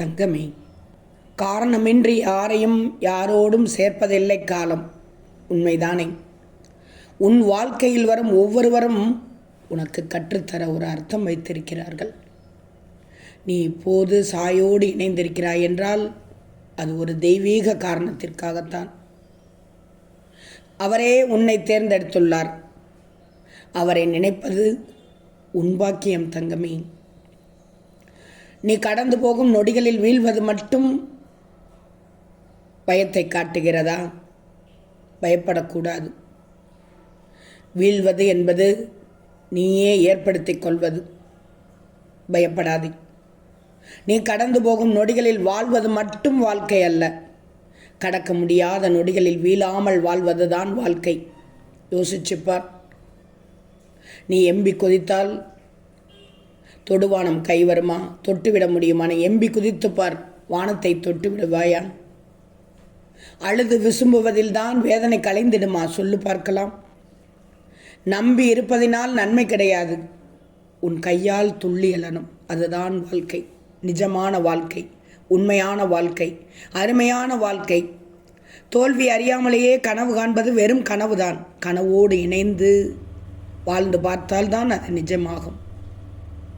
தங்கமே. காரணமின்றி யாரையும் யாரோடும் சேர்ப்பதில்லை காலம். உண்மைதானே. உன் வாழ்க்கையில் வரும் ஒவ்வொருவரும் உனக்கு கற்றுத்தர ஒரு அர்த்தம் வைத்திருக்கிறார்கள். நீ இப்போது சாயோடு இணைந்திருக்கிறாய் என்றால் அது ஒரு தெய்வீக காரணத்திற்காகத்தான். அவரே உன்னை தேர்ந்தெடுத்துள்ளார். அவரை நினைப்பது உன் பாக்கியம் தங்கமே. நீ கடந்து போகும் நொடிகளில் வீழ்வது மட்டும் பயத்தை காட்டுகிறதா? பயப்படக்கூடாது. வீழ்வது என்பது நீயே ஏற்படுத்தி கொள்வது. பயப்படாதே. நீ கடந்து போகும் நொடிகளில் வாழ்வது மட்டும் வாழ்க்கை அல்ல. கடக்க முடியாத நொடிகளில் வீழாமல் வாழ்வதுதான் வாழ்க்கை. யோசிச்சுப்பார் நீ எம்பி கொதித்தால் தொடுவானம் கை வருமா தொட்டுவிட முடியுமான எம்பி குதித்துப்பார். வானத்தை தொட்டு விடுவாயா அழுது விசும்புவதில் தான் வேதனை கலைந்திடுமா? சொல்லு பார்க்கலாம். நம்பி இருப்பதினால் நன்மை கிடையாது. உன் கையால் துள்ளி எழணும் அதுதான் வாழ்க்கை. நிஜமான வாழ்க்கை. உண்மையான வாழ்க்கை. அருமையான வாழ்க்கை. தோல்வி அறியாமலேயே கனவு காண்பது வெறும் கனவுதான். கனவோடு இணைந்து வாழ்ந்து பார்த்தால்தான் அது நிஜமாகும்.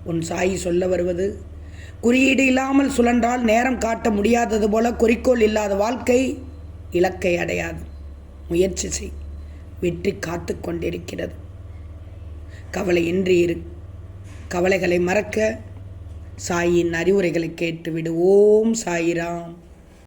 உன் சாயி சொல்ல வருவது? குறியீடு இல்லாமல் சுழன்றால் நேரம் காட்ட முடியாதது போல குறிக்கோள் இல்லாத வாழ்க்கை இலக்கை அடையாது. முயற்சி செய். வெற்றி காத்து கொண்டிருக்கிறது. கவலையின்றி இரு. கவலைகளை மறக்க சாயின் அறிவுரைகளை கேட்டுவிடு ஓம் சாயிராம்.